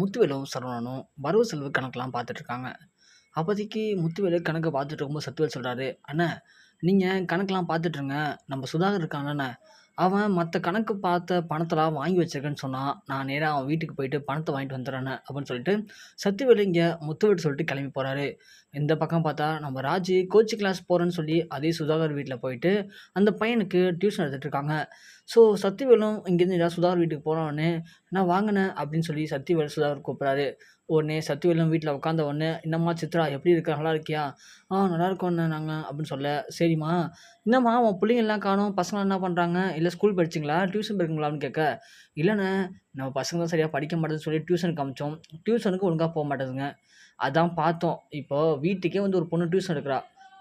முத்துவேலும் சரவணனும் வரவு செலவு கணக்கெலாம் பார்த்துட்ருக்காங்க. அப்போதைக்கு முத்துவேலு கணக்கை பார்த்துட்டு இருக்கும்போது சத்துவேல் சொல்கிறாரு அண்ணா நீங்கள் கணக்கெலாம் பார்த்துட்ருங்க. நம்ம சுதாகர் இருக்காங்கண்ணே அவன் மற்ற கணக்கு பார்த்த பணத்தெல்லாம் வாங்கி வச்சிருக்கேன்னு சொன்னான் நான் நேராக அவன் வீட்டுக்கு போயிட்டு பணத்தை வாங்கிட்டு வந்துடுறேன்னு அப்படின்னு சொல்லிட்டு சத்துவேலு இங்கே முத்துவேல் சொல்லிட்டு கிளம்பி போகிறாரு இந்த பக்கம் பார்த்தா நம்ம ராஜி கோச்சிங் கிளாஸ் போகிறேன்னு சொல்லி அதே சுதாகர் வீட்டில் போயிட்டு அந்த பையனுக்கு டியூஷன் எடுத்துகிட்டு இருக்காங்க ஸோ சத்திவேலும் இங்கேருந்து ஏதாவது சுதாகர் வீட்டுக்கு போனோடனே நான் வாங்கினேன் அப்படின்னு சொல்லி சத்திவேல் சுதாகர் கூப்பிட்றாரு. உடனே சத்திவேலும் வீட்டில் உட்காந்த உடனே என்னம்மா சித்ரா எப்படி இருக்க? நல்லா இருக்கியா? ஆ நல்லா இருக்கோண்ணே நாங்கள் அப்படின்னு சொல்ல சரிம்மா என்னம்மா உன் பிள்ளைங்கள்லாம் காணும் பசங்க என்ன பண்ணுறாங்க இல்லை ஸ்கூல் படிச்சிங்களா? டியூஷன் போயிருக்கீங்களான்னு கேட்க இல்லைண்ணே நம்ம பசங்க தான் சரியாக படிக்க மாட்டேதுன்னு சொல்லி டியூஷனுக்கு அமிச்சோம். டியூஷனுக்கு ஒழுங்காக போக மாட்டேதுங்க. அதான் பார்த்தோம். இப்போது வீட்டுக்கே வந்து ஒரு பொண்ணு டியூஷன் எடுக்கிறா.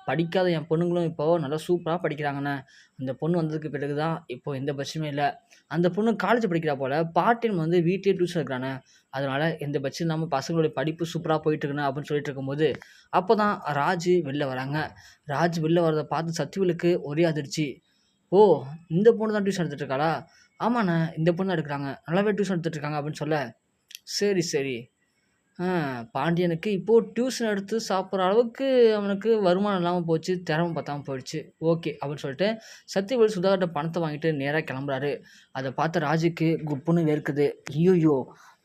படிக்காத என் பொண்ணுங்களும் இப்போது நல்லா சூப்பராக படிக்கிறாங்கண்ணே. அந்த பொண்ணு வந்ததுக்கு பிறகு தான் இப்போது எந்த பிரச்சனையும் இல்லை. அந்த பொண்ணு காலேஜ் படிக்கிறா போல் பார்ட் டைம் வந்து வீட்லேயே டியூஷன் இருக்கிறானே அதனால் எந்த பிரச்சனையும் இல்லாமல் பசங்களுடைய படிப்பு சூப்பராக போயிட்டுருக்குண்ணே அப்படின்னு சொல்லிட்டு இருக்கும்போது அப்போ தான் ராஜு வெளில வராங்க. ராஜ் வெளில வரதை பார்த்து சத்தியவலுக்கு ஒரே அதிர்ச்சி. ஓ இந்த பொண்ணு தான் டியூஷன் எடுத்துகிட்டு இருக்காளா? ஆமாண்ணே இந்த பொண்ணு தான் எடுக்கிறாங்க. நல்லாவே டியூஷன் எடுத்துகிட்டு இருக்காங்க அப்படின்னு சொல்ல சரி சரி. பாண்டியனுக்கு இப்போது டியூஷன் எடுத்து சாப்பிட்ற அளவுக்கு அவனுக்கு வருமானம் இல்லாமல் போச்சு திறமை பார்த்தாமல் போயிடுச்சு. ஓகே அப்படின்னு சொல்லிட்டு சத்தியவேல் சுதாகர்கிட்ட பணத்தை வாங்கிட்டு நேராக கிளம்புறாரு. அதை பார்த்த ராஜுக்கு குப்புன்னு வேர்க்குது. ஐயோயோ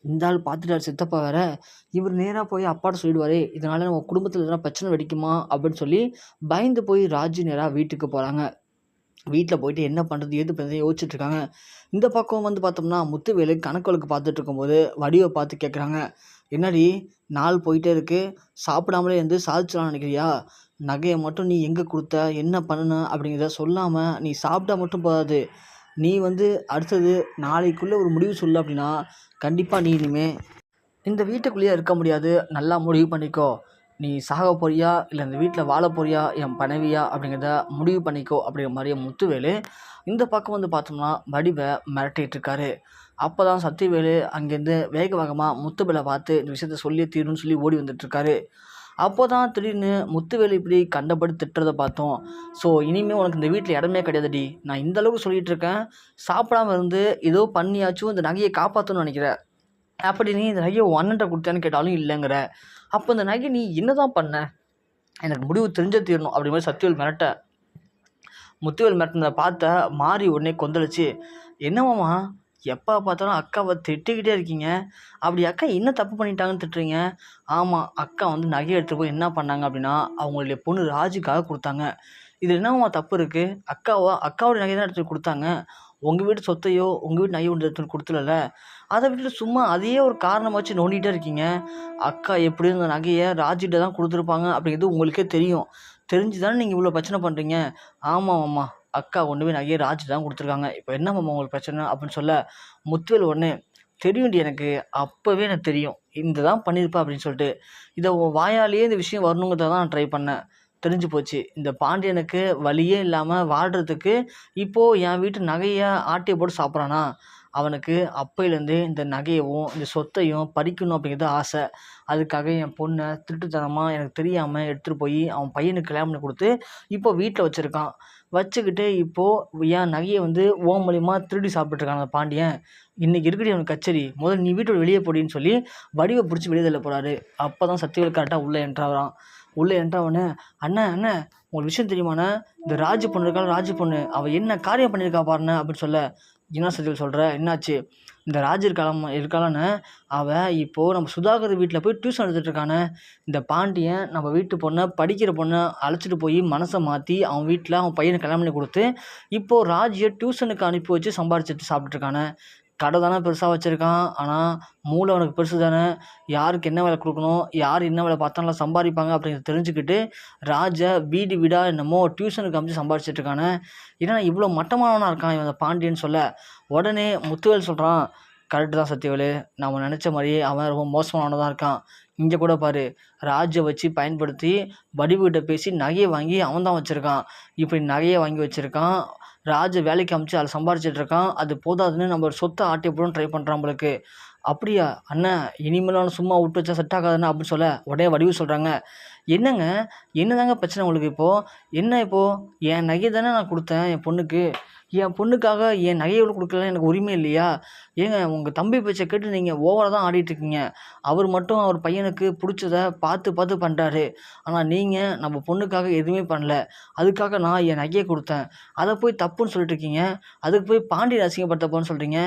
இந்த ஆள் பார்த்துட்டாரு சித்தப்பா வேற. இவர் நேராக போய் அப்பாட்ட சொல்லிடுவார். இதனால் நம்ம குடும்பத்தில் எதனா பிரச்சனை வெடிக்குமா? அப்படின்னு சொல்லி பயந்து போய் ராஜு நேராக வீட்டுக்கு போகிறாங்க வீட்டில் போயிட்டு என்ன பண்ணுறது ஏது பண்ணுறது யோசிச்சுட்டு இருக்காங்க இந்த பக்கம் வந்து பார்த்தோம்னா முத்துவேலு கணக்கு வழக்கு பார்த்துட்டு இருக்கும்போது வடிவை பார்த்து கேட்குறாங்க என்னடி நாள் போயிட்டே இருக்கு. சாப்பிடாமலே இருந்து சாதிச்சிடலாம்னு நினைக்கிறியா? நகையை மட்டும் நீ எங்கே கொடுத்த? என்ன பண்ணுன? அப்படிங்கிறத சொல்லாமல் நீ சாப்பிட்டா மட்டும் போதாது. நீ வந்து அடுத்தது நாளைக்குள்ளே ஒரு முடிவு சொல்லு அப்படின்னா கண்டிப்பாக நீ இனிமே இந்த வீட்டுக்குள்ளேயே இருக்க முடியாது. நல்லா முடிவு பண்ணிக்கோ. நீ சாக போறியா? இல்லை இந்த வீட்டில் வாழ போறியா? என் பணவியா? அப்படிங்கிறத முடிவு பண்ணிக்கோ அப்படிங்கிற மாதிரியே முத்துவேலு இந்த பக்கம் வந்து பார்த்தோம்னா வடிவை மிரட்டிகிட்டு இருக்காரு. அப்போ தான் சத்தியவேலு அங்கேருந்து வேக வேகமாக முத்துவேலை பார்த்து இந்த விஷயத்த சொல்லி தீரும்னு சொல்லி ஓடி வந்துட்டுருக்காரு அப்போ தான் திடீர்னு முத்துவேலு இப்படி கண்டபடி திட்டுறதை பார்த்தோம். ஸோ இனிமேல் உனக்கு இந்த வீட்டில் இடமே கிடையாதுடி. நான் இந்த அளவுக்கு சொல்லிகிட்டு இருக்கேன். சாப்பிடாம இருந்து ஏதோ பண்ணியாச்சும் இந்த நகையை காப்பாற்றணும்னு நினைக்கிறேன் அப்படி நீ இந்த நகையை உன் அண்ணன்ட்ட கொடுத்தேன்னு கேட்டாலும் இல்லைங்கிற. அப்போ இந்த நகை நீ என்ன தான் பண்ண? எனக்கு முடிவு தெரிஞ்ச தீரணும் அப்படி மாதிரி சத்தியவேல் மிரட்ட. முத்துவேல் மிரட்டினதை பார்த்த மாறி உடனே கொந்தளிச்சு என்னமாம்மா எப்போ பார்த்தாலும் அக்காவை திட்டிக்கிட்டே இருக்கீங்க. அப்படி அக்கா என்ன தப்பு பண்ணிட்டாங்கன்னு திட்டுறீங்க? ஆமாம் அக்கா வந்து நகையை எடுத்துகிட்டு போய் என்ன பண்ணாங்க அப்படின்னா அவங்களுடைய பொண்ணு ராஜுக்காக கொடுத்தாங்க. இதில் என்னம்மா தப்பு இருக்குது அக்காவா? அக்காவோட நகை தான் எடுத்துகிட்டு கொடுத்தாங்க. உங்கள் வீட்டு சொத்தையோ உங்கள் வீட்டு நகை ஒன்று எடுத்துகிட்டு கொடுத்துலல அதை விட்டுட்டு சும்மா அதையே ஒரு காரணமாக வச்சு நோண்டிகிட்டே இருக்கீங்க. அக்கா எப்படி இந்த நகையை ராஜிட்ட தான் கொடுத்துருப்பாங்க அப்படிங்கிறது உங்களுக்கே தெரியும். தெரிஞ்சு தானே நீங்கள் இவ்வளோ பிரச்சனை பண்ணுறீங்க ஆமாம் ஆமாம் அக்கா கொண்டு போய் நகையை ராஜி தான் கொடுத்துருக்காங்க. இப்போ என்ன மாமா உங்களுக்கு பிரச்சனை அப்படின்னு சொல்ல முத்துவேல் ஒன்று தெரியும்டி எனக்கு அப்போவே எனக்கு தெரியும். இந்த தான் பண்ணியிருப்பா அப்படின்னு சொல்லிட்டு. இதை வாயாலேயே இந்த விஷயம் வரணுங்கிறத தான் நான் ட்ரை பண்ணேன். தெரிஞ்சு போச்சு. இந்த பாண்டியனுக்கு வழியே இல்லாமல் வாழ்கிறதுக்கு இப்போது என் வீட்டு நகையை ஆட்டியை போட்டு சாப்பிட்றானா? அவனுக்கு அப்பையிலேருந்து இந்த நகையவும் இந்த சொத்தையும் பறிக்கணும் அப்படிங்கிறது ஆசை. அதுக்காக என் பொண்ணை திருட்டுத்தனமாக எனக்கு தெரியாமல் எடுத்துகிட்டு போய் அவன் பையனுக்கு கல்யாணம் பண்ணி கொடுத்து இப்போ வீட்டில் வச்சுருக்கான். வச்சுக்கிட்டு இப்போது என் நகையை வந்து ஓ மூலியமாக திருடி சாப்பிட்டுருக்கான் அந்த பாண்டியன். இன்றைக்கி இருக்கடி அவனுக்கு கச்சேரி. முதல்ல நீ வீட்டோட வெளியே போடின்னு சொல்லி வடிவை பிடிச்சி வெளியே தள்ள போகிறாரு அப்போ தான் சத்தியவேல் கரெக்டாக உள்ளே என்ட்ராகிறான் உள்ளே என்றவனே அண்ணன் அண்ணன் உங்களுக்கு விஷயம் தெரியுமாண்ணே? இந்த ராஜு பொண்ணு இருக்காள் ராஜு பொண்ணு. அவள் என்ன காரியம் பண்ணியிருக்கா பாருண்ணே அப்படின்னு சொல்ல. என்ன சத்தியல் சொல்கிற என்னாச்சு? இந்த ராஜு இருக்காளாம் இருக்காளான்னு அவள் இப்போது நம்ம சுதாகர் வீட்டில் போய் டியூஷன் எடுத்துகிட்டு இருக்கானே இந்த பாண்டியன் நம்ம வீட்டு பொண்ணை படிக்கிற பொண்ணை அழைச்சிட்டு போய் மனசை மாற்றி அவன் வீட்டில் அவன் பையனை கல்யாணம் பண்ணி கொடுத்து இப்போது ராஜியை டியூஷனுக்கு அனுப்பி வச்சு சம்பாரிச்சிட்டு சாப்பிட்ருக்கானே கடை தானே பெருசாக வச்சுருக்கான். ஆனால் மூளை அவனுக்கு பெருசு தானே. யாருக்கு என்ன வேலை கொடுக்கணும்? யார் என்ன வேலை பார்த்தா நல்லா சம்பாதிப்பாங்க அப்படிங்கிறத தெரிஞ்சுக்கிட்டு ராஜை வீடு வீடாக என்னமோ டியூஷனுக்கு அமைச்சு சம்பாதிச்சிட்ருக்கானே ஏன்னா இவ்வளோ மட்டமானவனாக இருக்கான் இவன் பாண்டியன்னு சொல்ல. உடனே முத்துவேல் சொல்கிறான் கரெக்டு தான் சத்தியவேலு. நம்ம நினச்ச மாதிரியே அவன் ரொம்ப மோசமானவனாக இருக்கான். இங்கே கூட பாரு. ராஜை வச்சு பயன்படுத்தி வடிவுகிட்ட பேசி நகையை வாங்கி அவன் தான் வச்சுருக்கான். இப்படி நகையை வாங்கி வச்சுருக்கான். ராஜ வேலைக்கு அமைச்சு அதில் சம்பாரிச்சிட்டு இருக்கான். அது போதாதுன்னு நம்ம சொத்தை ஆட்டி போடும் ட்ரை பண்ணுறான் நம்மளுக்கு அப்படியா? அண்ணன் இனிமேலும் அவனை சும்மா விட்டு வச்சா செட் ஆகாதுன்னு அப்படின்னு சொல்ல உடனே வடிவு சொல்கிறாங்க என்னங்க? என்னதாங்க பிரச்சனை உங்களுக்கு இப்போது என்ன இப்போது என் நகை தானே நான் கொடுத்தேன் என் பொண்ணுக்கு. என் பொண்ணுக்காக என் நகையை கொடுக்கலாம் எனக்கு உரிமை இல்லையா? ஏங்க உங்கள் தம்பி பேச்சை கேட்டு நீங்கள் ஓவராக தான் ஆடிட்டுருக்கீங்க. அவர் மட்டும் அவர் பையனுக்கு பிடிச்சத பார்த்து பார்த்து பண்ணுறாரு ஆனால் நீங்கள் நம்ம பொண்ணுக்காக எதுவுமே பண்ணல. அதுக்காக நான் என் நகையை கொடுத்தேன். அதை போய் தப்புன்னு சொல்லிட்டு இருக்கீங்க அதுக்கு போய் பாண்டியன் அசிங்கப்படுத்தப்போன்னு சொல்கிறீங்க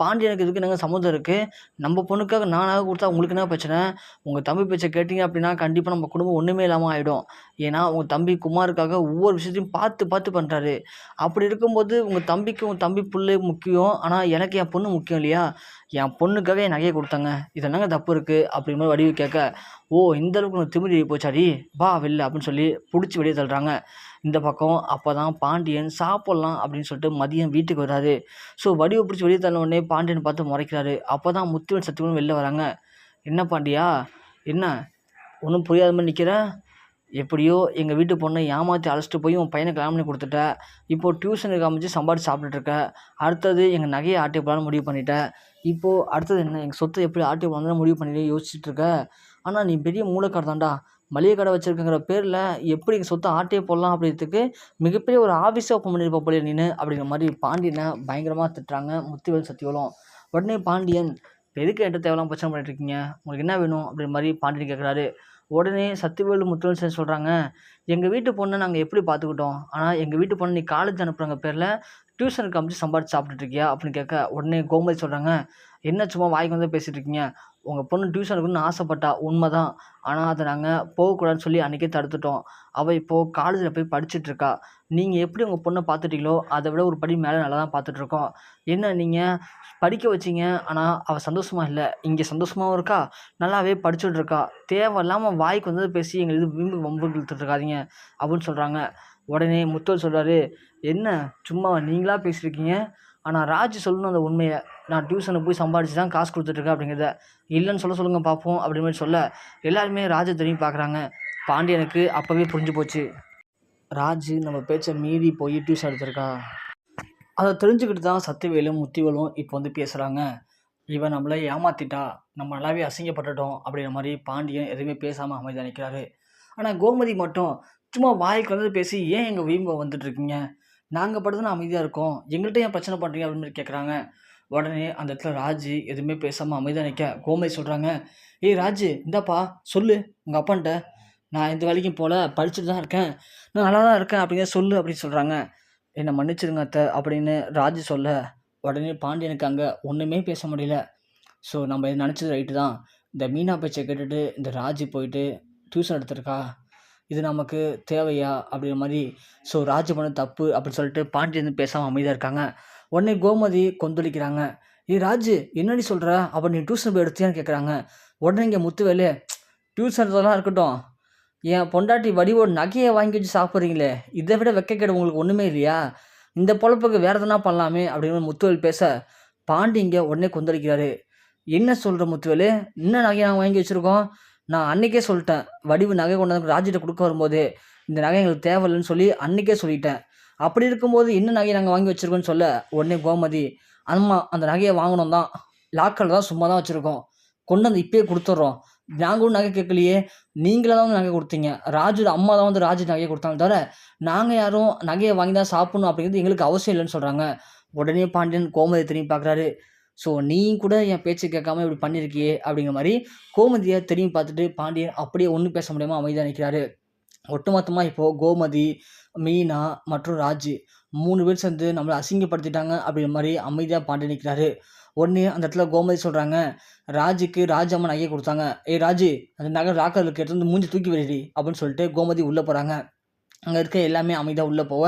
பாண்டியனுக்கு இதுக்கு நாங்கள் சம்மந்தம் இருக்குது நம்ம பொண்ணுக்காக நானாக கொடுத்தா உங்களுக்கு என்ன பிரச்சனை? உங்கள் தம்பி பேச்சை கேட்டீங்க அப்படின்னா கண்டிப்பாக நம்ம குடும்பம் ஒன்றுமே இல்லாமல் ஆகிடும் ஏன்னா உங்கள் தம்பி குமாருக்காக ஒவ்வொரு விஷயத்தையும் பார்த்து பார்த்து பண்ணுறாரு அப்படி இருக்கும்போது உங்கள் தம்பிக்கு உங்கள் தம்பி புள்ளை முக்கியம். ஆனால் எனக்கு என் பொண்ணு முக்கியம். இல்லையா? என் பொண்ணுக்காக என் நகையை கொடுத்தாங்க. இது என்னங்க தப்பு இருக்குது அப்படிங்கிற மாதிரி வடிவு கேட்க ஓ இந்த அளவுக்கு உனக்கு திமிரி போச்சாடி? வா வெளில அப்படின்னு சொல்லி பிடிச்சி வெளியே தள்ளுறாங்க. இந்த பக்கம் அப்போ தான் பாண்டியன் சாப்பிட்லாம் அப்படின்னு சொல்லிட்டு மதியம் வீட்டுக்கு வராது ஸோ வடிவை பிடிச்சி வெளியே தள்ள உடனே பாண்டியன் பார்த்து முறைக்கிறாரு. அப்போ தான் முத்துவன் சத்துவன் வெளில வராங்க. என்ன பாண்டியா? என்ன? ஒன்றும் புரியாத மாதிரி நிற்கிறேன் எப்படியோ எங்கள் வீட்டு பொண்ணை ஏமாற்றி அழைச்சிட்டு போய் உன் பையனை கல்யாணம் பண்ணி கொடுத்துட்ட. இப்போது டியூஷனுக்கு அமைச்சு சம்பாதிச்சு சாப்பிட்டுட்டு அடுத்தது எங்கள் நகையை ஆட்டி போடலான்னு முடிவு பண்ணிட்டேன் இப்போது அடுத்தது என்ன? எங்கள் சொத்தை எப்படி ஆட்டி போடலாம்னு முடிவு பண்ணிட்டு யோசிச்சுட்டு இருக்க. ஆனால் நீ பெரிய மூலக்கார தான்டா. மளிகை கடை வச்சுருக்கங்கிற பேரில் எப்படி எங்கள் சொத்தை ஆட்டியே போடலாம் அப்படின்றதுக்கு மிகப்பெரிய ஒரு ஆஃபீஸை ஓப்பன் பண்ணியிருப்ப போல நீனு அப்படிங்கிற மாதிரி பாண்டியனை பயங்கரமாக திட்டுறாங்க முத்துவேல் சத்தியோலம். உடனே பாண்டியன் எதுக்கு என்கிட்ட தேவையில்லாம பிரச்சனை பண்ணிட்டு இருக்கீங்க? உங்களுக்கு என்ன வேணும்? அப்படிங்கிற மாதிரி பாண்டியன் கேட்குறாரு உடனே சத்தியவேலு முத்துவேல் சார் சொல்கிறாங்க எங்கள் வீட்டு பொண்ணை நாங்கள் எப்படி பார்த்துக்கிட்டோம் ஆனால் எங்கள் வீட்டு பொண்ணு நீ காலேஜ் அனுப்புகிறாங்க பேரில் டியூஷனுக்கு அமைச்சு சம்பாதிச்சு சாப்பிட்டுட்டு இருக்கியா அப்படின்னு கேட்க உடனே கோமதி சொல்கிறாங்க என்ன சும்மா வாய்க்கு வந்து பேசிகிட்டு இருக்கீங்க? உங்கள் பொண்ணு டியூஷனுக்குன்னு ஆசைப்பட்டா உண்மை தான் ஆனால் அதை நாங்கள் போகக்கூடாதுன்னு சொல்லி அன்றைக்கே தடுத்துட்டோம். அவள் இப்போது காலேஜில் போய் படிச்சுட்ருக்கா நீங்கள் எப்படி உங்கள் பொண்ணை பார்த்துட்டீங்களோ அதை விட ஒரு படி மேலே நல்லா தான் பார்த்துட்ருக்கோம் என்ன நீங்கள் படிக்க வச்சீங்க ஆனால் அவள் சந்தோஷமாக இல்லை. இங்கே சந்தோஷமாகவும் இருக்கா? நல்லாவே படிச்சுட்டு இருக்கா தேவையில்லாமல் வாய்க்கு வந்தது பேசி எங்கள் இது விம்பு வம்பு இழுத்துட்ருக்காதீங்க அப்படின்னு சொல்கிறாங்க உடனே முத்தல் சொல்கிறாரு என்ன சும்மா நீங்களாக பேசியிருக்கீங்க ஆனால் ராஜ் சொல்லணும் அந்த உண்மையை. நான் டியூஷனை போய் சம்பாதிச்சு தான் காசு கொடுத்துட்ருக்கேன் அப்படிங்கிறத. இல்லைன்னு சொல்ல சொல்லுங்கள் பார்ப்போம் அப்படின்னு சொல்ல எல்லாருமே ராஜை திரும்பி பார்க்குறாங்க பாண்டியனுக்கு அப்போவே புரிஞ்சு போச்சு. ராஜு நம்ம பேச்சை மீறி போய் டியூஷன் எடுத்திருக்கா அதை தெரிஞ்சுக்கிட்டு தான் சத்தியவேலும் முத்திவேலும் இப்போ வந்து பேசுகிறாங்க இவன் நம்மளை ஏமாத்திட்டா நம்ம நல்லாவே அசிங்கப்பட்டுட்டோம் அப்படிங்கிற மாதிரி பாண்டியன் எதுவுமே பேசாமல் அமைதியாக நிற்கிறாரு ஆனால் கோமதி மட்டும் சும்மா வாய்க்கு வந்து பேசி ஏன் எங்கள் வீம்பை வந்துட்டு இருக்கீங்க? நாங்கள் படுத்துனா அமைதியாக இருக்கோம். எங்கள்கிட்ட ஏன் பிரச்சனை பண்ணுறீங்க அப்படின்னு மாதிரி கேட்குறாங்க உடனே அந்த இடத்துல ராஜு எதுவுமே பேசாமல் அமைதியாக நிற்க கோமதி சொல்கிறாங்க ஏய் ராஜு இந்தாப்பா சொல்லு. உங்கள் அப்பான்ட்ட நான் எந்த வேலைக்கும் போகல படிச்சுட்டு தான் இருக்கேன். நான் நல்லா தான் இருக்கேன் அப்படிங்கிற சொல்லு அப்படின்னு சொல்கிறாங்க என்னை மன்னிச்சிருங்க அத்தை அப்படின்னு ராஜு சொல்ல. உடனே பாண்டியனுக்கு அங்கே ஒன்றுமே பேச முடியல. ஸோ நம்ம இது நினச்சது ரைட்டு தான். இந்த மீனா பேச்சை கேட்டுட்டு இந்த ராஜு போயிட்டு டியூஷன் எடுத்திருக்கா? இது நமக்கு தேவையா? அப்படிங்கிற மாதிரி. ஸோ ராஜு பண்ண தப்பு அப்படின்னு சொல்லிட்டு பாண்டியன் பேசாமல் அமைதியாக இருக்காங்க. உடனே கோமதி கொந்தளிக்கிறாங்க. ஏ ராஜு என்னடி சொல்கிற அப்போ நீ டியூஷன் போய் எடுத்தியான்னு கேட்குறாங்க உடனே இங்கே முத்துவேலு டியூஷன் எடுத்ததெல்லாம் இருக்கட்டும். என் பொண்டாட்டி வடிவோட நகையை வாங்கி வச்சு சாப்பிட்றீங்களே? இதை விட வெக்கக்கேடு உங்களுக்கு ஒன்றுமே இல்லையா? இந்த பொழப்புக்கு வேறு எதனா பண்ணலாமே அப்படின்னு முத்துவேல் பேச பாண்டி இங்கே உடனே கொந்தளிக்கிறாரு. என்ன சொல்கிற முத்துவேல்? என்ன நகையை நாங்கள் வாங்கி வச்சுருக்கோம். நான் அன்றைக்கே சொல்லிட்டேன். வடிவு நகை கொண்டு வந்து ராஜிட்ட கொடுக்க வரும்போது இந்த நகை எங்களுக்கு தேவையில்லைன்னு சொல்லி அன்றைக்கே சொல்லிட்டேன். அப்படி இருக்கும்போது என்ன நகையை நாங்கள் வாங்கி வச்சுருக்கோன்னு சொல்ல உடனே கோமதி அம்மா அந்த நகையை வாங்கணும் தான் லாக்கரில் தான் சும்மா தான் வச்சுருக்கோம். கொண்டு வந்து இப்பயே கொடுத்துட்றோம். நாங்களும் நகை கேட்கலையே. நீங்களே தான் வந்து நகை கொடுத்தீங்க. ராஜு அம்மா தான் வந்து ராஜு நகையை கொடுத்தாங்க தவிர நாங்கள் யாரும் நகையை வாங்கி தான் சாப்பிட்ணும் அப்படிங்கிறது எங்களுக்கு அவசியம் இல்லைன்னு சொல்கிறாங்க உடனே பாண்டியன் கோமதி திரும்பி பார்க்குறாரு. ஸோ நீ கூட என் பேச்சு கேட்காம இப்படி பண்ணியிருக்கியே அப்படிங்கிற மாதிரி கோமதியை திரும்பி பார்த்துட்டு பாண்டியன் அப்படியே ஒன்றும் பேச முடியாமல் அமைதியாக நிற்கிறாரு ஒட்டுமொத்தமாக இப்போது கோமதி மீனா மற்றும் ராஜு மூணு பேர் சேர்ந்து நம்மளை அசிங்கப்படுத்திட்டாங்க அப்படிங்கிற மாதிரி அமைதியாக பாண்டியன் நிற்கிறாரு உடனே அந்த இடத்துல கோமதி சொல்கிறாங்க ராஜுக்கு ராஜம்மன் ஐயா நகையை கொடுத்தாங்க. ஏய் ராஜு அந்த நகர் ராக்கருக்கு எடுத்து வந்து மூஞ்சி தூக்கி விடுடி அப்படின்னு சொல்லிட்டு கோமதி உள்ளே போகிறாங்க அங்கே இருக்க எல்லாமே அமைதியாக உள்ளே போக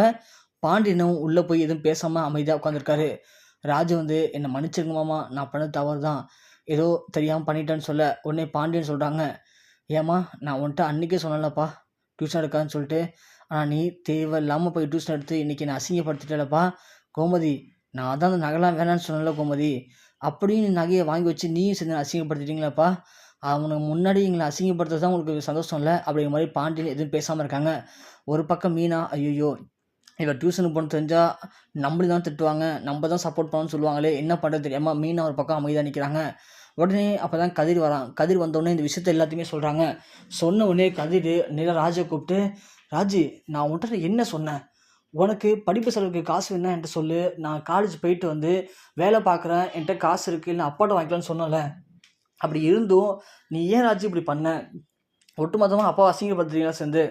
பாண்டியனும் உள்ளே போய் எதுவும் பேசாமல் அமைதியாக உட்காந்துருக்காரு ராஜு வந்து என்னை மன்னிச்சிருங்க மாமா நான் பண்ண தவறு தான். ஏதோ தெரியாமல் பண்ணிட்டேன்னு சொல்ல. உடனே பாண்டியன் சொல்கிறாங்க ஏம்மா நான் உன்ட்ட அன்றைக்கே சொன்னேன்லப்பா டியூஷன் எடுக்கான்னு சொல்லிட்டு. ஆனால் நீ தேவையில்லாமல் போய் டியூஷன் எடுத்து இன்றைக்கி நான் அசிங்கப்படுத்திட்டேலப்பா. கோமதி நான் தான் அந்த நகைலாம் வேணான்னு சொன்னல கோமதி. அப்படியும் நீ நகையை வாங்கி வச்சு நீயும் சேர்ந்து அசிங்கப்படுத்திட்டீங்களாப்பா? அவனுக்கு முன்னாடி எங்களை அசிங்கப்படுத்துறது தான் உங்களுக்கு சந்தோஷம் இல்லை அப்படிங்கிற மாதிரி பாண்டியன் எதுவும் பேசாமல் இருக்காங்க. ஒரு பக்கம் மீனா ஐயோ இவ டியூஷனுக்கு போன தெரிஞ்சால் நம்மளும் தான் திட்டுவாங்க. நம்ம தான் சப்போர்ட் பண்ணணும்னு சொல்லுவாங்களே. என்ன பண்ணுறது தெரியாமல் மீனா ஒரு பக்கம் அமைதியாக நிற்கிறாங்க உடனே அப்போ தான் கதிர் வரான். கதிர் வந்தோடனே இந்த விஷயத்த எல்லாத்தையுமே சொல்கிறாங்க சொன்ன உடனே கதிர் நேராக ராஜை கூப்பிட்டு ராஜி நான் உன்கிட்ட என்ன சொன்னேன்? உனக்கு படிப்பு செலவுக்கு காசு வேணா என்கிட்ட சொல்லு. நான் காலேஜ் போயிட்டு வந்து வேலை பார்க்குறேன். என்கிட்ட காசு இருக்குது இல்லை அப்பாட்ட வாங்கிக்கலாம்னு சொன்னல அப்படி இருந்தும் நீ ஏன் ராஜி இப்படி பண்ண? ஒட்டுமொத்தமாக அப்பா அசிங்கப்படுத்துறீங்களா சேர்ந்து?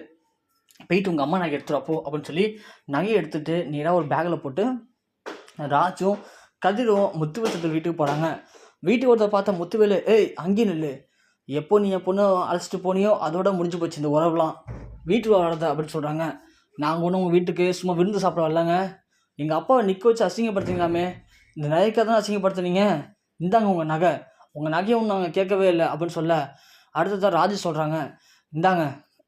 போயிட்டு உங்கள் அம்மா நகை எடுத்துரு அப்போ அப்படின்னு சொல்லி நகையை எடுத்துகிட்டு நேராக ஒரு பேக்கில் போட்டு ராஜும் கதிரும் முத்துவேல் வீட்டுக்கு போகிறாங்க வீட்டுக்கு ஒருத்தர் பார்த்தா முத்துவேலு ஏய் அங்கேயும் நில்லு. எப்போ நீ என் பொண்ணு அழைச்சிட்டு போனியோ அதோட முடிஞ்சு போச்சு இந்த உறவுலாம். வீட்டு வராத? அப்படின்னு சொல்கிறாங்க நாங்கள் ஒன்றும் உங்கள் வீட்டுக்கு சும்மா விருந்து சாப்பிட வரலங்க. எங்கள் அப்பாவை நிற்க வச்சு அசிங்கப்படுத்துங்களாமே. இந்த நகைக்காக தான் அசிங்கப்படுத்துனீங்க? இந்தாங்க உங்கள் நகை. உங்கள் நகையை ஒன்றும் நாங்கள் கேட்கவே இல்லை அப்படின்னு சொல்ல அடுத்ததான் ராஜு சொல்கிறாங்க இந்தாங்க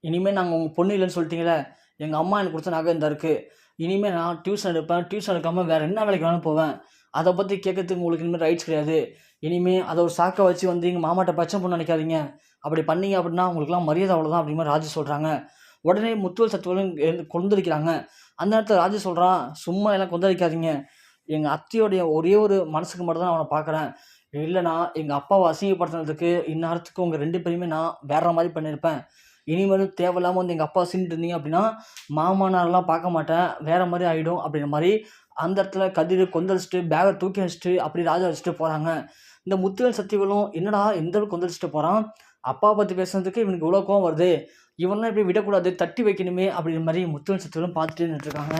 இனிமேல் நாங்கள் உங்கள் பொண்ணு இல்லைன்னு சொல்லிட்டீங்களே. எங்கள் அம்மா எனக்கு கொடுத்த நகை இந்த இருக்குது இனிமேல் நான் டியூஷன் எடுப்பேன். டியூஷன் எடுக்காமல் வேறு என்ன வேலைக்கு வேணாலும் போவேன். அதை பற்றி கேட்கறதுக்கு உங்களுக்கு இனிமேல் ரைட்ஸ் கிடையாது. இனிமேல் அதை ஒரு சாக்கை வச்சு வந்து எங்கள் மாமாட்ட பச்சை பொண்ணு நினைக்காதீங்க. அப்படி பண்ணீங்க அப்படின்னா உங்களுக்குலாம் மரியாதை அவ்வளோதான் அப்படிங்கிற ராஜு சொல்கிறாங்க உடனே முத்துவல் சத்துவலும் எழுந்து கொந்தளிக்கிறாங்க. அந்த நேரத்தில் ராஜு சொல்கிறான் சும்மா எல்லாம் கொந்தளிக்காதீங்க. எங்கள் அத்தையோடைய ஒரே ஒரு மனசுக்கு மட்டும் தான் அவனை பார்க்குறேன். இல்லைனா எங்கள் அப்பாவை அசிங்கப்படுத்துனதுக்கு இந்நேரத்துக்கு உங்கள் ரெண்டு பேருமே நான் வேற மாதிரி பண்ணியிருப்பேன். இனிமேலும் தேவையில்லாமல் வந்து எங்கள் அப்பா சீன்ட்டு இருந்தீங்க அப்படின்னா மாமனாரெலாம் பார்க்க மாட்டேன். வேற மாதிரி ஆகிடும் அப்படின்ற மாதிரி அந்த இடத்துல கதிர் கொந்தளிச்சுட்டு பேகை தூக்கி வச்சுட்டு அப்படி ராஜா வச்சுட்டு போகிறாங்க இந்த முத்துவேல் சத்தியவலும் என்னடா எந்த அளவுக்கு கொந்தளிச்சுட்டு போகிறான் அப்பா பற்றி பேசுனதுக்கு இவனுக்கு இவ்வளோ கோவம் வருது. இவன்லாம் இப்படி விடக்கூடாது தட்டி வைக்கணுமே அப்படிங்கிற மாதிரி முத்துவன் சத்தியவலும் பார்த்துட்டு நின்றுருக்காங்க